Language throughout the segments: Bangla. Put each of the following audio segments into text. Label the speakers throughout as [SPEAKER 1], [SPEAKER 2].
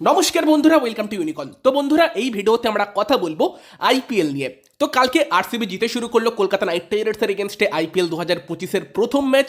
[SPEAKER 1] নমস্কার বন্ধুরা ওয়েলকাম টু ইউনিকন তো বন্ধুরা, এই ভিডিওতে আমরা কথা বলব আইপিএল নিয়ে। তো কালকে আরসিবি জিতে শুরু করল কলকাতা নাইট রাইডার্সের এগেনস্টে আইপিএল দু হাজার পঁচিশের প্রথম ম্যাচ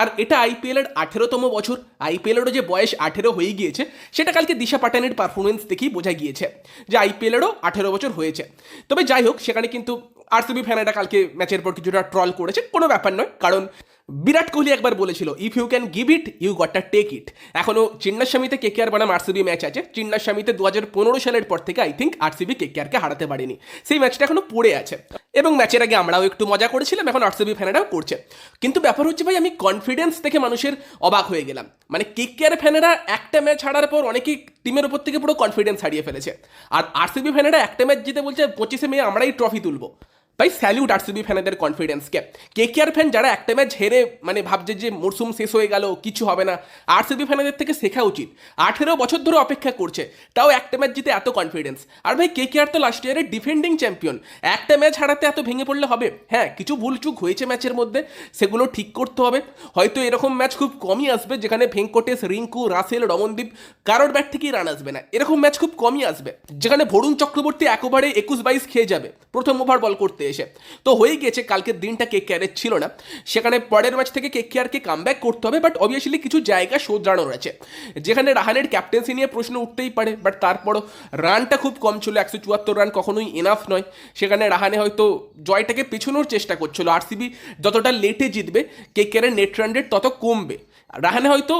[SPEAKER 1] আর এটা আইপিএল এর আঠেরোতম বছর। আইপিএলেরও যে বয়স আঠেরো হয়ে গিয়েছে, সেটা কালকে দিশা পাটানের পারফরমেন্স দেখেই বোঝা গিয়েছে যে আইপিএলেরও আঠেরো বছর হয়েছে। তবে যাই হোক, সেখানে কিন্তু আরসিবি ফ্যানেরা কালকে ম্যাচের পর কিছুটা ট্রল করেছে। কোনো ব্যাপার নয়, কারণ বিরাট কোহলি একবার বলেছিল if you can give it you gotta take it এখনও চিন্নাস্বামীতে কে আর বনাম আরসিবি ম্যাচ আছে। চিন্নাস্বামীতে দু হাজার পনেরো সালের পর থেকে আই থিঙ্ক আরসিবি কে কে হারাতে পারেনি। সেই ম্যাচটা এখনও পড়ে আছে। এবং ম্যাচের আগে আমরাও একটু মজা করেছিলাম, এখন আরসিবি ফ্যানেরাও করছে। কিন্তু ব্যাপার হচ্ছে ভাই, আমি কনফিডেন্স দেখে মানুষের অবাক হয়ে গেলাম। মানে কে কে আর ফ্যানেরা একটা ম্যাচ হারার পর অনেকেই টিমের উপর থেকে পুরো কনফিডেন্স হারিয়ে ফেলেছে। আর আরসিবি ফ্যানেরা একটা ম্যাচ জিতে বলছে, পঁচিশে মে আমরাই ট্রফি তুলবো। ভাই স্যালিউট আরসিবি ফ্যানেদের কনফিডেন্সকে কে কে। আর ফ্যান যারা একটা ম্যাচ হেরে মানে ভাবছে যে মরসুম শেষ হয়ে গেল, কিছু হবে না আরসিবি ফ্যানেদের থেকে শেখা উচিত। আঠেরো বছর ধরে অপেক্ষা করছে, তাও একটা ম্যাচ জিতে এত কনফিডেন্স আর ভাই কে কে আর তো লাস্ট ইয়ারের ডিফেন্ডিং চ্যাম্পিয়ন একটা ম্যাচ হারাতে এত ভেঙে পড়লে হবে? হ্যাঁ কিছু ভুল চুক হয়েছে ম্যাচের মধ্যে, সেগুলো ঠিক করতে হবে। হয়তো এরকম ম্যাচ খুব কমই আসবে, যেখানে ভেঙ্কটেশ, রিঙ্কু, রাসেল, রমনদীপ, কারোর ব্যাট থেকেই রান আসবে না। এরকম ম্যাচ খুব কমই আসবে, যেখানে ভরুণ চক্রবর্তী এক ওভারে একুশ বাইশ খেয়ে যাবে, প্রথম ওভার বল করতে। এসে তো হয়ে গিয়েছে কালকের দিনটা কে কেয়ারের ছিল না। সেখানে পরের ম্যাচ থেকে কে কেয়ারকে কামব্যাক করতে হবে বাট অবভিয়াসলি কিছু জায়গা শোধরানোর আছে যেখানে রাহানের ক্যাপ্টেন্সি নিয়ে প্রশ্ন উঠতেই পারে বাট তারপরও রানটা খুব কম ছিল, একশো চুয়াত্তর রান কখনোই এনাফ নয়। সেখানে রাহানে হয়তো জয়টাকে পেছনোর চেষ্টা করছিল। আরসিবি যতটা লেটে জিতবে, কে কেয়ারের নেট রান রেট তত কমবে। রাহানে হয়তো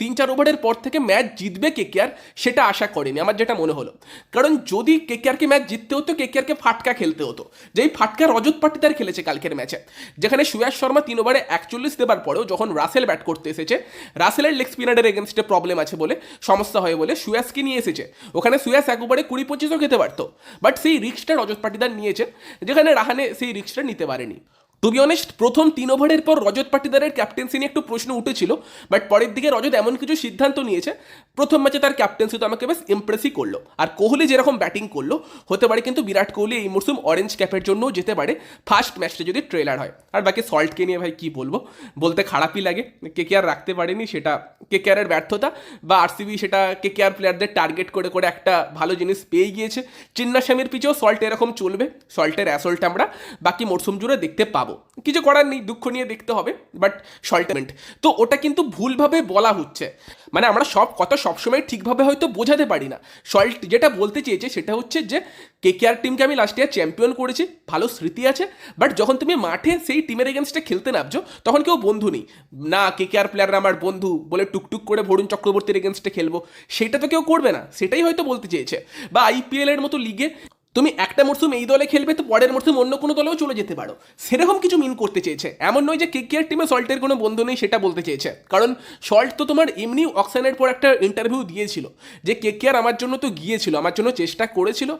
[SPEAKER 1] তিন চার ওভারের পর থেকে ম্যাচ জিতবে কে কেয়ার সেটা আশা করেনি। আমার যেটা মনে হলো, কারণ যদি কে কেয়ারকে ম্যাচ জিততে হতো, কে কেয়ারকে ফাটকা খেলতে হতো। যেই ফাটকা রজত পাটিদার খেলেছে কালকের ম্যাচে। যেখানে সুয়াস শর্মা তিন ওভারে একচল্লিশ দেবার পরেও যখন রাসেল ব্যাট করতে এসেছে, রাসেলের লেগ স্পিনারের এগেনস্টে প্রবলেম আছে বলে সমস্যা হয় বলে সুয়াসকে নিয়ে এসেছে। ওখানে সুয়াস এক ওভারে কুড়ি পঁচিশও খেতে পারতো। বাট সেই রিক্সটা রজত পাটিদার নিয়েছে, যেখানে রাহানে সেই রিক্সটা নিতে পারেনি। টু বি অনেস্ট প্রথম তিন ওভারের পর রজত পাটিদারের ক্যাপ্টেন্সি নিয়ে একটু প্রশ্ন উঠেছিল বাট পরের দিকে রজত এমন কিছু সিদ্ধান্ত নিয়েছে, প্রথম ম্যাচে তার ক্যাপ্টেন্সি তো আমাকে বেশ ইমপ্রেসই করল। আর কোহলি যেরকম ব্যাটিং করল, হতে পারে কিন্তু বিরাট কোহলি এই মরসুম অরেঞ্জ ক্যাপের জন্যও যেতে পারে ফার্স্ট ম্যাচটা যদি ট্রেলার হয়। আর বাকি সল্টকে নিয়ে ভাই কী বলব? বলতে খারাপই লাগে। কে কে আর রাখতে পারেনি সেটা, কে কে আরের ব্যর্থতা, বা আরসিবি সেটা কে কে আর প্লেয়ারদের টার্গেট করে করে একটা ভালো জিনিস পেয়ে গিয়েছে। চিন্নাস্বামীর পিছেও সল্ট এরকম চলবে সল্টের অ্যাসল্ট আমরা বাকি মরসুম জুড়ে দেখতে পাবো। কিছু করার নেই, দুঃখ নিয়ে দেখতে হবে বাট সল্টেমেন্ট। তো ওটা কিন্তু ভুলভাবে বলা হচ্ছে। মানে আমরা সব কথা সবসময় ঠিকভাবে হয়তো বোঝাতে পারি না। সল্ট যেটা বলতে চেয়েছে সেটা হচ্ছে যে কে কে আর টিমকে আমি লাস্ট ইয়ার চ্যাম্পিয়ন করেছি, ভালো স্মৃতি আছে বাট যখন তুমি মাঠে সেই টিমের এগেনস্টে খেলতে নামছো, তখন কেউ বন্ধু নেই। না কে কে আর প্লেয়াররা আমার বন্ধু বলে টুকটুক করে ভরুণ চক্রবর্তীর এগেনস্টে খেলব। সেটা তো কেউ করবে না। সেটাই হয়তো বলতে চেয়েছে। বা আইপিএল এর মতো লিগে তুমি একটা মরসুম এই দলে খেলবে তো পরের মরসুম অন্য কোনো দলেও চলে যেতে পারো। সেরকম কিছু মিন করতে চেয়েছে। এমন নয় যে কে কে টিমে সল্টের কোনো বন্ধু নেই সেটা বলতে চেয়েছে। কারণ সল্ট তো তোমার এমনি অক্সানের পর একটা ইন্টারভিউ দিয়েছিল যে কে কে আমার জন্য তো গিয়েছিল, আমার জন্য চেষ্টা করেছিল।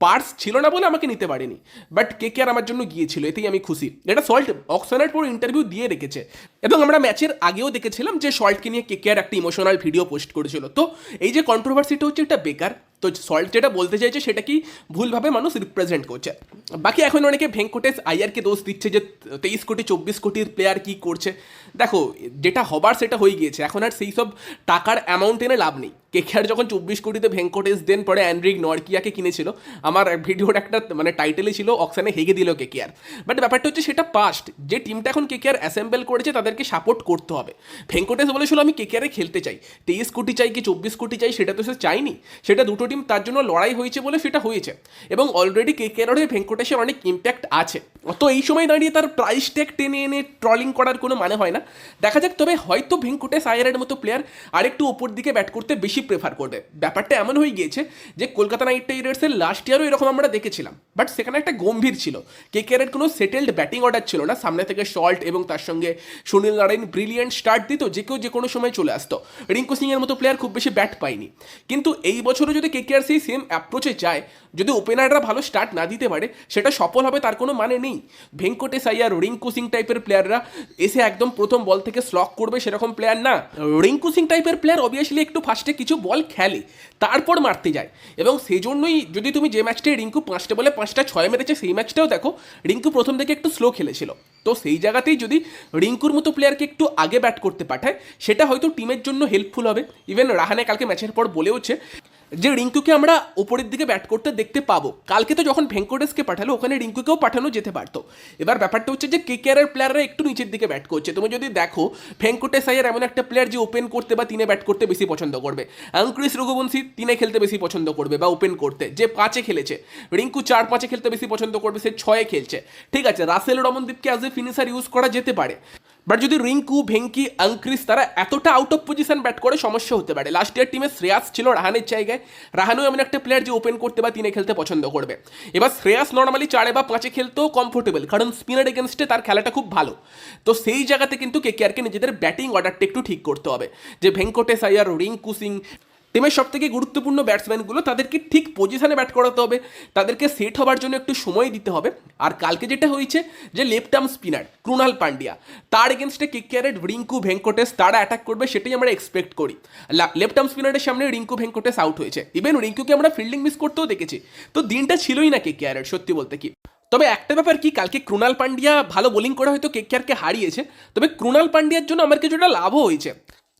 [SPEAKER 1] পার্স ছিল না বলে আমাকে নিতে পারেনি। বাট কে কে আমার জন্য গিয়েছিল, এতেই আমি খুশি। এটা সল্ট অক্সানের পর ইন্টারভিউ দিয়ে রেখেছে। এবং আমরা ম্যাচের আগেও দেখেছিলাম যে সল্টকে নিয়ে কে কে একটা ইমোশনাল ভিডিও পোস্ট করেছিল। তো এই যে কন্ট্রোভার্সিটা হচ্ছে এটা বেকার। তো সল্ট যেটা বলতে চাইছে সেটা কি ভুলভাবে মানুষ রিপ্রেজেন্ট করছে। বাকি এখন অনেকে ভেঙ্কটেশ আইয়ারকে দোষ দিচ্ছে যে তেইশ কোটি, চব্বিশ কোটির প্লেয়ার কি করছে। দেখো, যেটা হবার সেটা হয়ে গিয়েছে। এখন আর সেই সব টাকার অ্যামাউন্ট এনে লাভ নেই। কেকেআর যখন চব্বিশ কোটিতে ভেঙ্কটেশ দেন, পরে অ্যান্ড্রিক নরকিয়াকে কিনেছিল। আমার ভিডিওর একটা মানে টাইটেলই ছিল অকশানে হেগে দিল কেকেআর। বাট ব্যাপারটা হচ্ছে সেটা পাস্ট যে টিমটা এখন কেকেআর অ্যাসেম্বল করেছে, তাদেরকে সাপোর্ট করতে হবে। ভেঙ্কটেশ বলেছিল, আমি কেকেআরে খেলতে চাই। তেইশ কোটি চাই কি চব্বিশ কোটি চাই, সেটা তো সে চাইনি সেটা দুটো টিম তার জন্য লড়াই হয়েছে বলে সেটা হয়েছে। এবং অলরেডি কেকেআর হয়ে ভেঙ্কটেশের অনেক ইম্প্যাক্ট আছে। তো এই সময় দাঁড়িয়ে তার প্রাইস ট্যাগ টেনে এনে ট্রলিং করার কোনো মানে হয় না। দেখা যাক, তবে হয়তো ভেঙ্কটেশ আয়ারের মতো প্লেয়ার আরেকটু ওপর দিকে ব্যাট করতে বেশি প্রেফার করবে। ব্যাপারটা এমন হয়ে গিয়েছে যে কলকাতা নাইট রাইডার্সের লাস্ট ইয়ারও এরকম আমরা দেখেছিলাম। বাট সেখানে একটা গম্ভীর ছিল। কেকেআরের কোনো সেটেলড ব্যাটিং অর্ডার ছিল না। সামনে থেকে শল্ট এবং তার সঙ্গে সুনীল নারায়ণ ব্রিলিয়েন্ট স্টার্ট দিত, যে কেউ যে কোনো সময় চলে আসতো। রিঙ্কু সিং এর মতো প্লেয়ার খুব বেশি ব্যাট পায়নি। কিন্তু এই বছরও যদি কেকেআর সেই সেম অ্যাপ্রোচে যায়, যদি ওপেনাররা ভালো স্টার্ট না দিতে পারে, সেটা সফল হবে তার কোনো মানে নেই। ভেঙ্কটেশ আইয়ার রিঙ্কু সিং টাইপের প্লেয়াররা এসে একদম প্রথম বল থেকে স্লক করবে সেরকম প্লেয়ার না। রিঙ্কু সিং টাইপের প্লেয়ার অবভিয়াসলি একটু ফার্স্টে কিছু বল খেলে, তারপর মারতে যায়। এবং সেই জন্যই যদি তুমি যে ম্যাচটায় রিঙ্কু পাঁচটা বলে পাঁচটা ছয় মেরেছে, সেই ম্যাচটাও দেখো, রিঙ্কু প্রথম থেকে একটু স্লো খেলেছিল। তো সেই জায়গাতেই যদি রিঙ্কুর মতো প্লেয়ারকে একটু আগে ব্যাট করতে পাঠায়, সেটা হয়তো টিমের জন্য হেল্পফুল হবে। ইভেন রাহানে কালকে ম্যাচের পর বলেওছে যে রিঙ্কুকে আমরা ওপরের দিকে ব্যাট করতে দেখতে পাবো। কালকে তো যখন ভেঙ্কটেশকে পাঠালো, ওখানে রিঙ্কুকেও পাঠানো যেতে পারতো। এবার ব্যাপারটা হচ্ছে যে কে কেয়ারের প্লেয়াররা একটু নিচের দিকে ব্যাট করছে। তুমি যদি দেখো, ভেঙ্কটেশ আইয়ার এমন একটা প্লেয়ার যে ওপেন করতে বা তিনে ব্যাট করতে বেশি পছন্দ করবে। আঙ্ক্রিস রঘুবংশী তিনে খেলতে বেশি পছন্দ করবে বা ওপেন করতে। যে পাঁচে খেলেছে, রিঙ্কু চার পাঁচে খেলতে বেশি পছন্দ করবে, সে ছয়ে খেলছে। ঠিক আছে, রাসেল রমনদীপকে অ্যাজ এ ফিনিশার ইউজ করা যেতে পারে। বাট যদি রিঙ্কু, ভেঙ্কি আঙ্ক্রিস তারা এতটা আউট অফ পজিশন ব্যাট করে, সমস্যা হতে পারে। লাস্ট ইয়ার টিমে শ্রেয়াস ছিল রাহানের জায়গায়। রাহানও এমন একটা প্লেয়ার যে ওপেন করতে বা তিনে খেলতে পছন্দ করবে। এবার শ্রেয়াস নর্মালি চারে বা পাঁচে খেলতেও কমফোর্টেবল কারণ স্পিনার এগেনস্টে তার খেলাটা খুব ভালো। তো সেই জায়গাতে কিন্তু কে কেআরকে নিজেদের ব্যাটিং অর্ডারটা একটু ঠিক করতে হবে। যে ভেঙ্কটেশ আয়ার, রিঙ্কু সিং টিমের সব থেকে গুরুত্বপূর্ণ ব্যাটসম্যানগুলো তাদেরকে ঠিক পজিশনে ব্যাট করাতে হবে। তাদেরকে সেট হবার জন্য একটু সময় দিতে হবে। আর কালকে যেটা হয়েছে যে left arm spinner Krunal Pandya, তার এগেনস্টে কেকেআরের রিঙ্কু ভেঙ্কটেশ, তারা অ্যাটাক করবে সেটাই আমরা এক্সপেক্ট করি। লেফট আর্ম স্পিনারের সামনে রিঙ্কু ভেঙ্কটেশ আউট হয়েছে। ইভেন রিঙ্কুকে আমরা ফিল্ডিং মিস করতেও দেখেছি। তো দিনটা ছিলই না কেকেআরের সত্যি বলতে কি। তবে একটা ব্যাপার কি, কালকে ক্রুনাল পান্ডিয়া ভালো বোলিং করে হয়তো কেকেআরকে হারিয়েছে। তবে ক্রুনাল পান্ডিয়ার জন্য আমার কিছুটা লাভও হয়েছে।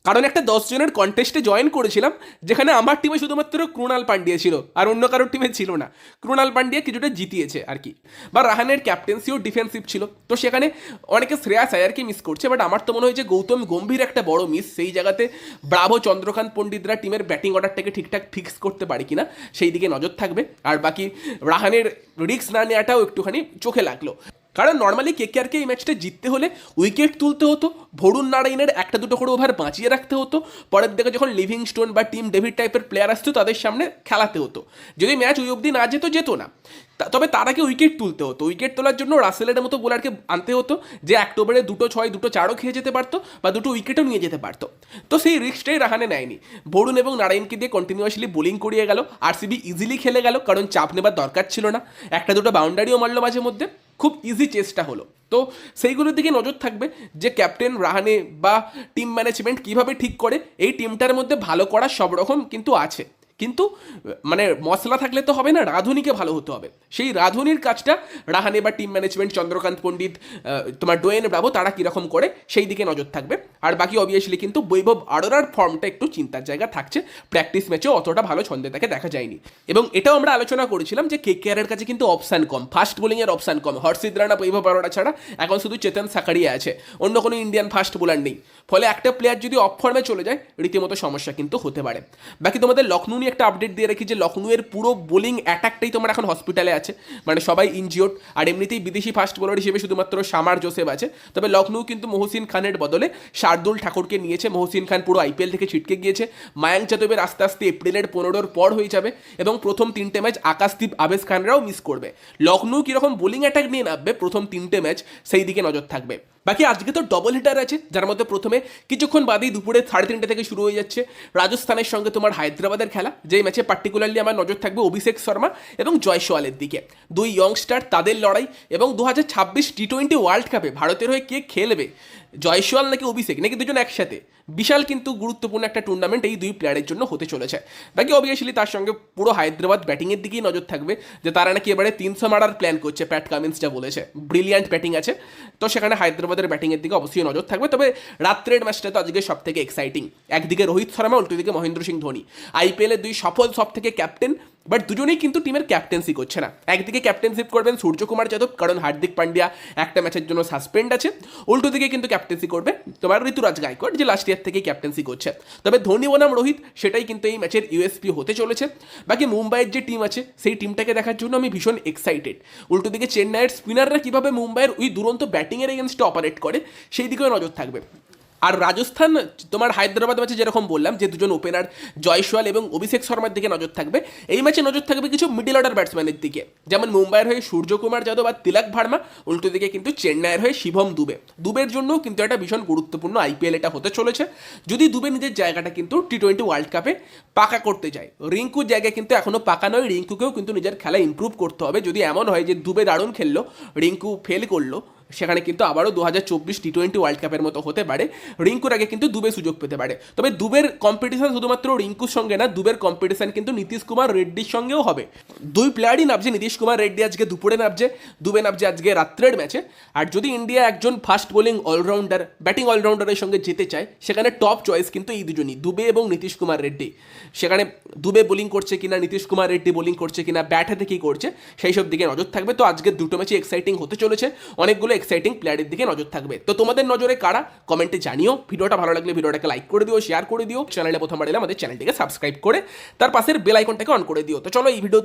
[SPEAKER 1] কারণ একটা দশ জনের কন্টেস্টে জয়েন করেছিলাম, যেখানে আমার টিমে শুধুমাত্র ক্রুনাল পান্ডিয়া ছিল, আর অন্য কারোর টিমে ছিল না। ক্রুনাল পান্ডিয়া কিছুটা জিতিয়েছে আর কি। বা রাহানের ক্যাপ্টেন্সিও ডিফেন্সিভ ছিল। তো সেখানে অনেকে শ্রেয়াস আয়ারকে মিস করছে বাট আমার তো মনে হয় যে গৌতম গম্ভীর একটা বড় মিস সেই জায়গাতে ব্রাভো চন্দ্রকান্ত পণ্ডিতরা টিমের ব্যাটিং অর্ডারটাকে ঠিকঠাক ফিক্স করতে পারে কিনা, সেই দিকে নজর থাকবে। আর বাকি রাহানের রিস্ক না নেওয়াটাও একটুখানি চোখে লাগল। কারণ নর্মালি কেকেআরকে এই ম্যাচটা জিততে হলে উইকেট তুলতে হতো ভরুণ নারায়ণের একটা দুটো করে ওভার বাঁচিয়ে রাখতে হতো, পরের দিকে যখন লিভিং স্টোন বা টিম ডেভিড টাইপের প্লেয়ার আসতো তাদের সামনে খেলাতে হতো। যদি ম্যাচ ওই অবধি না যেত যেত না। তবে তার আগে উইকেট তুলতে হতো। উইকেট তোলার জন্য রাসেলের মতো বোলারকে আনতে হতো, যে অক্টোবরে দুটো ছয়, দুটো চারও খেয়ে যেতে পারতো বা দুটো উইকেটও নিয়ে যেতে পারতো। তো সেই রিস্কটাই রাহানে নেয়নি। বরুণ এবং নারায়ণকে দিয়ে কন্টিনিউয়াসলি বোলিং করিয়ে গেল আরসিবি ইজিলি খেলে গেল, কারণ চাপ নেবার দরকার ছিল না। একটা দুটো বাউন্ডারিও মারলো মাঝে মধ্যে। খুব ইজি চেষ্টা হলো। তো সেইগুলোর দিকে নজর থাকবে যে ক্যাপ্টেন রাহানে বা টিম ম্যানেজমেন্ট কীভাবে ঠিক করে, এই টিমটার মধ্যে ভালো করা সব রকম কিন্তু আছে। কিন্তু মানে মশলা থাকলে তো হবে না, রাঁধুনিকে ভালো হতে হবে। সেই রাঁধুনির কাজটা রাহানে বা টিম ম্যানেজমেন্ট চন্দ্রকান্ত পণ্ডিত তোমার ডোয়েন ব্রাভো, তারা কীরকম করে, সেই দিকে নজর থাকবে। আর বাকি অবভিয়াসলি কিন্তু বৈভব আরোরার ফর্মটা একটু চিন্তার জায়গা থাকছে। প্র্যাকটিস ম্যাচেও অতটা ভালো ছন্দে তাকে দেখা যায়নি। এবং এটাও আমরা আলোচনা করেছিলাম যে কে কেয়ারের কাছে কিন্তু অপশান কম ফাস্ট বোলিংয়ের অপশান কম। হর্ষিদ রানা, বৈভব আরোরা ছাড়া এখন শুধু চেতন সাকারিয়া আছে। অন্য কোনো ইন্ডিয়ান ফাস্ট বোলার নেই। ফলে একটা প্লেয়ার যদি অফ ফর্মে চলে যায়, রীতিমতো সমস্যা কিন্তু হতে পারে। বাকি তোমাদের লখনৌ একটা আপডেট দিয়ে রাখি যে লখনৌয়ের পুরো বোলিং অ্যাটাকটাই তোমার এখন হসপিটালে আছে। মানে সবাই ইনজিওর্ড আর এমনিতেই বিদেশি ফাস্ট বোলার হিসেবে শুধুমাত্র সামার জোসেফ আছে। তবে লখনৌ কিন্তু মহসিন খানের বদলে শার্দুল ঠাকুরকে নিয়েছে। মহসিন খান পুরো আইপিএল থেকে ছিটকে গিয়েছে। মায়াঙ্ক যাদবের আস্তে আস্তে এপ্রিলের পনেরোর পর হয়ে যাবে এবং প্রথম তিনটে ম্যাচ আকাশদীপ আবেশ খানরাও মিস করবে। লখনৌ কীরকম বোলিং অ্যাটাক নিয়ে নামবে, প্রথম তিনটে ম্যাচ সেই দিকে নজর থাকবে। বাকি আজকে তো ডবল হিটার আছে, যার মধ্যে প্রথমে কিছুক্ষণ বাদেই দুপুরে সাড়ে তিনটে থেকে শুরু হয়ে যাচ্ছে রাজস্থানের সঙ্গে তোমার হায়দ্রাবাদের খেলা, যেই ম্যাচে পার্টিকুলারলি আমার নজর থাকবে অভিষেক শর্মা এবং জয়সওয়ালের দিকে। দুই ইয়ংস্টার তাদের লড়াই এবং দু হাজার ছাব্বিশ টি টোয়েন্টি ওয়ার্ল্ড কাপে ভারতের হয়ে কে খেলবে? জয়সওয়াল নাকি অভিষেক? নাকি দুজন একসাথে? বিশাল কিন্তু গুরুত্বপূর্ণ একটা টুর্নামেন্ট এই দুই প্লেয়ারের জন্য হতে চলেছে। বাকি অবভিয়াসলি তার সঙ্গে পুরো হায়দ্রাবাদ ব্যাটিংয়ের দিকেই নজর থাকবে, যে তারা নাকি এবারে তিনশো মারার প্ল্যান করছে প্যাট কামিন্স যা বলেছে। ব্রিলিয়ান্ট ব্যাটিং আছে। তো সেখানে হায়দ্রাবাদের ব্যাটিংয়ের দিকে অবশ্যই নজর থাকবে। তবে রাত্রের ম্যাচটা তো আজকে সব থেকে এক্সাইটিং একদিকে রোহিত শর্মা উল্টোদিকে মহেন্দ্র সিং ধোনি। আইপিএলের দুই সফল সব থেকে ক্যাপ্টেন বাট দুজনেই কিন্তু টিমের ক্যাপ্টেন্সি করছে না। একদিকে ক্যাপ্টেনশিপ করবেন সূর্যকুমার যাদব, কারণ হার্দিক পান্ডিয়া একটা ম্যাচের জন্য সাসপেন্ড আছে। উল্টো দিকে কিন্তু ক্যাপ্টেন্সি করবে তোমার ঋতুরাজ গায়কোয়াড়, যে লাস্ট ইয়ার থেকেই ক্যাপ্টেন্সি করছে। তবে ধোনি বনাম রোহিত, সেটাই কিন্তু এই ম্যাচের ইউএসপি হতে চলেছে। বাকি মুম্বাইয়ের যে টিম আছে, সেই টিমটাকে দেখার জন্য আমি ভীষণ এক্সাইটেড উল্টো দিকে চেন্নাইয়ের স্পিনাররা কীভাবে মুম্বাইয়ের ওই দুরন্ত ব্যাটিংয়ের এগেনস্টে অপারেট করে, সেই দিকেও নজর থাকবে। আর রাজস্থান, তোমার হায়দ্রাবাদ ম্যাচে যেরকম বললাম, যে দুজন ওপেনার জয়সওয়াল এবং অভিষেক শর্মার দিকে নজর থাকবে, এই ম্যাচে নজর থাকবে কিছু মিডিল অর্ডার ব্যাটসম্যানের দিকে। যেমন মুম্বাইয়ের হয়ে সূর্যকুমার যাদব আর তিলক ভার্মা, উল্টো দিকে কিন্তু চেন্নাইয়ের হয়ে শিবম দুবে। দুবের জন্য কিন্তু একটা ভীষণ গুরুত্বপূর্ণ আইপিএল এটা হতে চলেছে। যদি দুবে নিজের জায়গাটা কিন্তু টি টোয়েন্টি ওয়ার্ল্ড কাপে পাকা করতে যায়। রিঙ্কুর জায়গায় কিন্তু এখনও পাকা নয়, রিঙ্কুকেও কিন্তু নিজের খেলা ইমপ্রুভ করতে হবে। যদি এমন হয় যে দুবে দারুণ খেললো, রিঙ্কু ফেল করল সেখানে কিন্তু আবারও দু হাজার চব্বিশ টি টোয়েন্টি ওয়ার্ল্ড কাপের মতো হতে পারে। রিঙ্কুর আগে কিন্তু দুবে সুযোগ পেতে পারে। তবে দুবের কম্পিটিশন শুধুমাত্র রিঙ্কুর সঙ্গে না, দুবের কম্পিটিশন কিন্তু নীতিশ কুমার রেড্ডির সঙ্গেও হবে। দুই প্লেয়ারই নামছে নীতিশ কুমার রেড্ডি আজকে দুপুরে নামছে, দুবে নামছে আজকে রাত্রের ম্যাচে আর যদি ইন্ডিয়া একজন ফাস্ট বোলিং অলরাউন্ডার ব্যাটিং অলরাউন্ডারের সঙ্গে যেতে চায়, সেখানে টপ চয়েস কিন্তু এই দুজনই, দুবে এবং নীতিশ কুমার রেড্ডি। সেখানে দুবে বোলিং করছে কিনা, নীতিশ কুমার রেড্ডি বোলিং করছে কিনা ব্যাট হাতে কী করছে, সেই সব দিকে নজর থাকবে। তো আজকের দুটো ম্যাচে এক্সাইটিং হতে চলেছে। অনেকগুলো এক্সাইটিং প্লেয়ারের দিকে নজর থাকবে। তো তোমাদের নজরে কারা? কমেন্টে জানিও। ভিডিওটা ভালো লাগলে ভিডিওটাকে লাইক করে দিও শেয়ার করে দিও। চ্যানেলে প্রথমবার এলে আমাদের চ্যানেলটিকে সাবস্ক্রাইব করে, তার পাশের বেল আইকনটাকে অন করে দিও। তো চলো এই ভিডিও